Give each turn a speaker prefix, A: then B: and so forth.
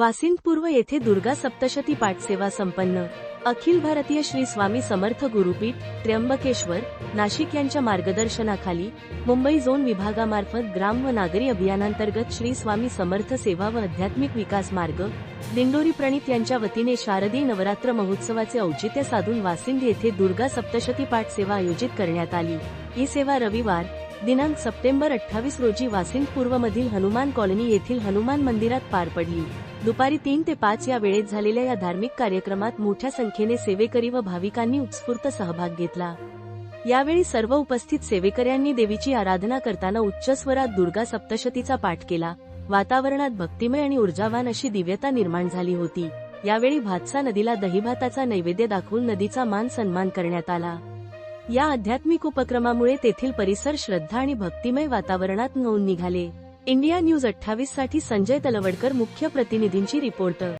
A: वासिंदपूर्व येथे दुर्गा सप्तशती पाठ सेवा संपन्न. अखिल भारतीय श्री स्वामी समर्थ गुरुपीठ त्र्यंबकेश्वर नाशिक यांच्या मार्गदर्शनाखाली मुंबई झोन विभागामार्फत ग्राम व नागरी अभियानांतर्गत श्री स्वामी समर्थ सेवा व आध्यात्मिक विकास मार्ग दिंडोरी प्रणित यांच्या वतीने शारदीय नवरात्र महोत्सवाचे औचित्य साधून वासिंद येथे दुर्गा सप्तशती पाठ सेवा आयोजित करण्यात आली. ही सेवा रविवार दिनांक सप्टेंबर अठ्ठावीस रोजी वासिंद पूर्वमधील हनुमान कॉलनी येथील हनुमान मंदिरात पार पडली. दुपारी तीन ते पाच या वेळेत झालेल्या या धार्मिक कार्यक्रमात मोठ्या संख्येने सेवेकरी व भाविकांनी उत्स्फूर्त सहभाग घेतला. यावेळी सर्व उपस्थित सेवेकऱ्यांनी देवीची आराधना करताना उच्च स्वरात दुर्गा सप्तशतीचा पाठ केला. वातावरणात भक्तिमय आणि ऊर्जावान अशी दिव्यता निर्माण झाली होती. यावेळी भातसा नदीला दहीभाताचा नैवेद्य दाखवून नदीचा मान सन्मान करण्यात आला. या आध्यात्मिक उपक्रमामुळे तेथील परिसर श्रद्धा आणि भक्तिमय वातावरणात नोंद निघाले. इंडिया न्यूज अठ्ठावीससाठी संजय तलवडकर मुख्य प्रतिनिधींची रिपोर्ट